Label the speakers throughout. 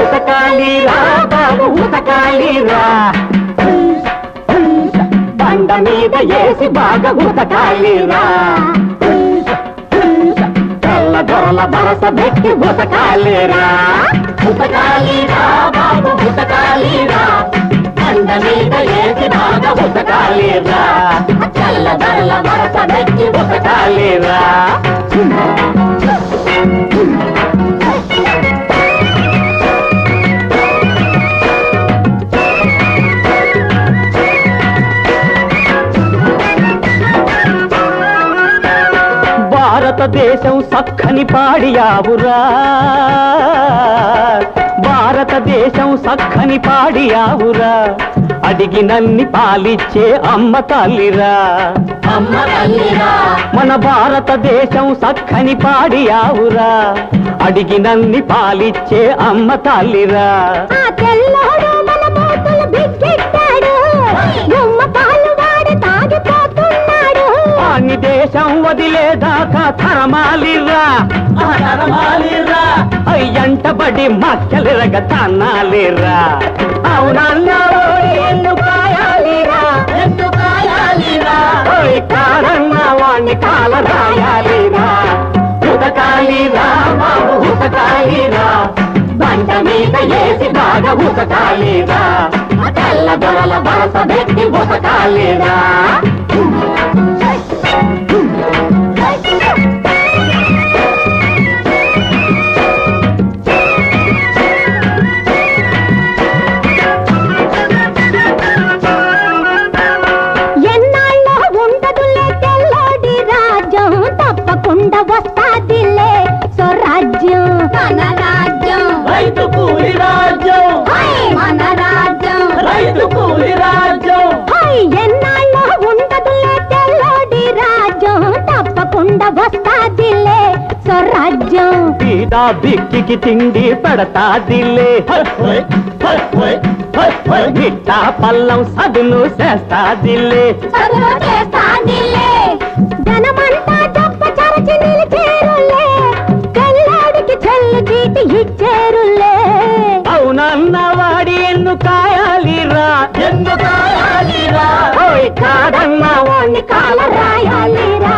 Speaker 1: ఉతకాలిరా బాబు బండ మీద వేసి బాగా ఉతకాలిరా తెల్ల దొరల బరస పెట్టి ఉతకాలిరా ఉతకాలిరా బాబు వేసి బాగా ఉతకాలిరా తెల్ల దొరల బరస భారతదేశం సక్కని పాడియావురా. భారతదేశం సక్కని పాడియావురా. అడిగినన్ని పాలిచ్చే అమ్మ తల్లిరా. అమ్మ తల్లిరా. మన భారతదేశం సక్కని పాడియావురా అడిగినన్ని పాలిచ్చే అమ్మ తల్లిరా. దేశం వదిలేదాకా తరమాలిరా. తరమాలిరా. అయ్యంటబడి మక్కలిరగ తన్నాలిరా. అవునన్నారో కారన్న వాణ్ణి కాల రాయాలిరా ఉతకాలిరా బాబు ఉతకాలిరా బండ మీద వేసి బాగా ఉతకాలిరా తెల్ల దొరల బరస
Speaker 2: వస్తాదిలే స్వరాజ్యం
Speaker 1: పీడా బిక్కికి తిండి పెడతాదిలే గిట్టా పల్లం సదును చేస్తాదిలే.
Speaker 2: ధనమంతా డబ్బ చరచి నిలిచేరులే. కల్లాడికి చెల్లు చీటి ఇచ్చేరులే.
Speaker 1: అవునన్న వాడి ఎన్ను కాయాలిరా. ఎన్ను కాయాలిరా. ఓయ్ కాదన్న వాణ్ణి కాల
Speaker 2: రాయాలిరా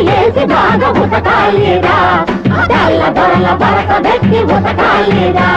Speaker 2: మీద
Speaker 1: బాగా ఉతకాలేదా తెల్ల దొరల బరక పెట్టి ఉతకాలేదా